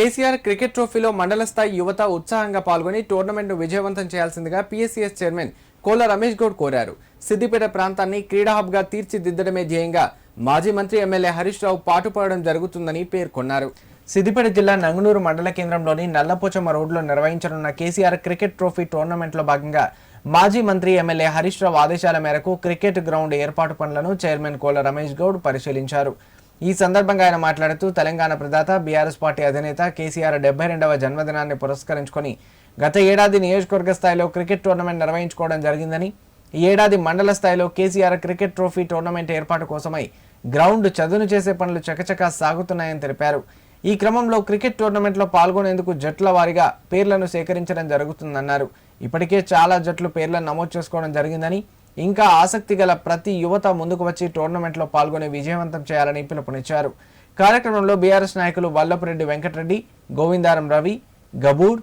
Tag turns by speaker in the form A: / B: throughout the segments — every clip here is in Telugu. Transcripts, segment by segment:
A: కేసీఆర్ క్రికెట్ ట్రోఫీలో మండల స్థాయి యువత ఉత్సాహంగా పాల్గొని టోర్నమెంట్ను విజయవంతం చేయాల్సిందిగా పీఎస్సీఎస్ చైర్మన్ కోల రమేష్ గౌడ్ కోరారు. సిద్దిపేట ప్రాంతాన్ని క్రీడా హబ్గా తీర్చిదిద్దడమే ధ్యేయంగా మాజీ మంత్రి ఎమ్మెల్యే హరీష్ రావు పాటుపడడం జరుగుతుందని పేర్కొన్నారు. సిద్దిపేట జిల్లా నంగునూరు మండల కేంద్రంలోని నల్లపోచమ్మ రోడ్లో నిర్వహించనున్న కేసీఆర్ క్రికెట్ ట్రోఫీ టోర్నమెంట్లో భాగంగా మాజీ మంత్రి ఎమ్మెల్యే హరీష్ రావు ఆదేశాల మేరకు క్రికెట్ గ్రౌండ్ ఏర్పాటు పనులను చైర్మన్ కోల రమేష్ గౌడ్ పరిశీలించారు. ఈ సందర్భంగా ఆయన మాట్లాడుతూ తెలంగాణ ప్రదాత బీఆర్ఎస్ పార్టీ అధినేత కేసీఆర్ డెబ్బై రెండవ జన్మదినాన్ని పురస్కరించుకొని గత ఏడాది నియోజకవర్గ స్థాయిలో క్రికెట్ టోర్నమెంట్ నిర్వహించుకోవడం జరిగిందని ఈ ఏడాది మండల స్థాయిలో కేసీఆర్ క్రికెట్ ట్రోఫీ టోర్నమెంట్ ఏర్పాటు కోసమై గ్రౌండ్ చదును చేసే పనులు చకచకా సాగుతున్నాయని తెలిపారు. ఈ క్రమంలో క్రికెట్ టోర్నమెంట్లో పాల్గొనేందుకు జట్ల వారీగా పేర్లను సేకరించడం జరుగుతుందన్నారు. ఇప్పటికే చాలా జట్లు పేర్లను నమోదు చేసుకోవడం జరిగిందని ఇంకా ఆసక్తి గల ప్రతి యువత ముందుకు వచ్చి టోర్నమెంట్లో పాల్గొని విజయవంతం చేయాలని పిలుపునిచ్చారు. కార్యక్రమంలో బీఆర్ఎస్ నాయకులు వల్లపురెడ్డి వెంకటరెడ్డి గోవిందారం రవి గబూర్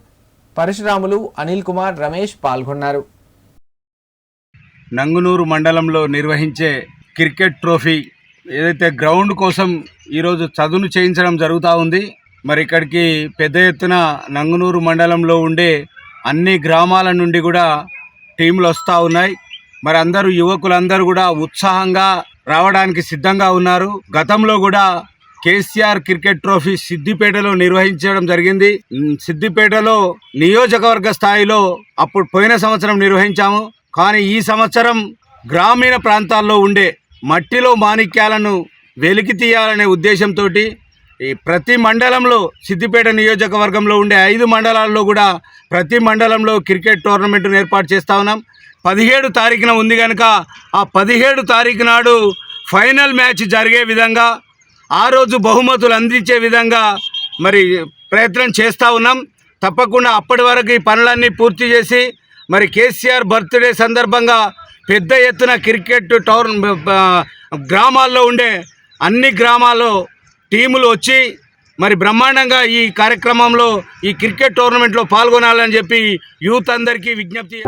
A: పరశురాములు అనిల్ కుమార్ రమేష్ పాల్గొన్నారు.
B: నంగునూరు మండలంలో నిర్వహించే క్రికెట్ ట్రోఫీ ఏదైతే గ్రౌండ్ కోసం ఈరోజు చదును చేయించడం జరుగుతూ ఉంది మరి ఇక్కడికి పెద్ద ఎత్తున నంగునూరు మండలంలో ఉండే అన్ని గ్రామాల నుండి కూడా టీంలు వస్తూ ఉన్నాయి. మరి అందరూ యువకులందరూ కూడా ఉత్సాహంగా రావడానికి సిద్ధంగా ఉన్నారు. గతంలో కూడా కేసీఆర్ క్రికెట్ ట్రోఫీ సిద్దిపేటలో నిర్వహించడం జరిగింది. సిద్దిపేటలో నియోజకవర్గ స్థాయిలో అప్పుడు పోయిన సంవత్సరం నిర్వహించాము. కానీ ఈ సంవత్సరం గ్రామీణ ప్రాంతాల్లో ఉండే మట్టిలో మాణిక్యాలను వెలికి తీయాలనే ఉద్దేశంతో ఈ ప్రతి మండలంలో సిద్దిపేట నియోజకవర్గంలో ఉండే ఐదు మండలాల్లో కూడా ప్రతి మండలంలో క్రికెట్ టోర్నమెంట్ను ఏర్పాటు చేస్తా ఉన్నాం. పదిహేడు తారీఖున ఉంది కనుక ఆ పదిహేడు తారీఖు నాడు ఫైనల్ మ్యాచ్ జరిగే విధంగా ఆ రోజు బహుమతులు అందించే విధంగా మరి ప్రయత్నం చేస్తూ ఉన్నాం. తప్పకుండా అప్పటి వరకు ఈ పనులన్నీ పూర్తి చేసి మరి కేసీఆర్ బర్త్డే సందర్భంగా పెద్ద ఎత్తున క్రికెట్ టోర్న గ్రామాల్లో ఉండే అన్ని గ్రామాల్లో టీములు వచ్చి మరి బ్రహ్మాండంగా ఈ కార్యక్రమంలో ఈ క్రికెట్ టోర్నమెంట్లో పాల్గొనాలని చెప్పి యూత్ అందరికీ విజ్ఞప్తి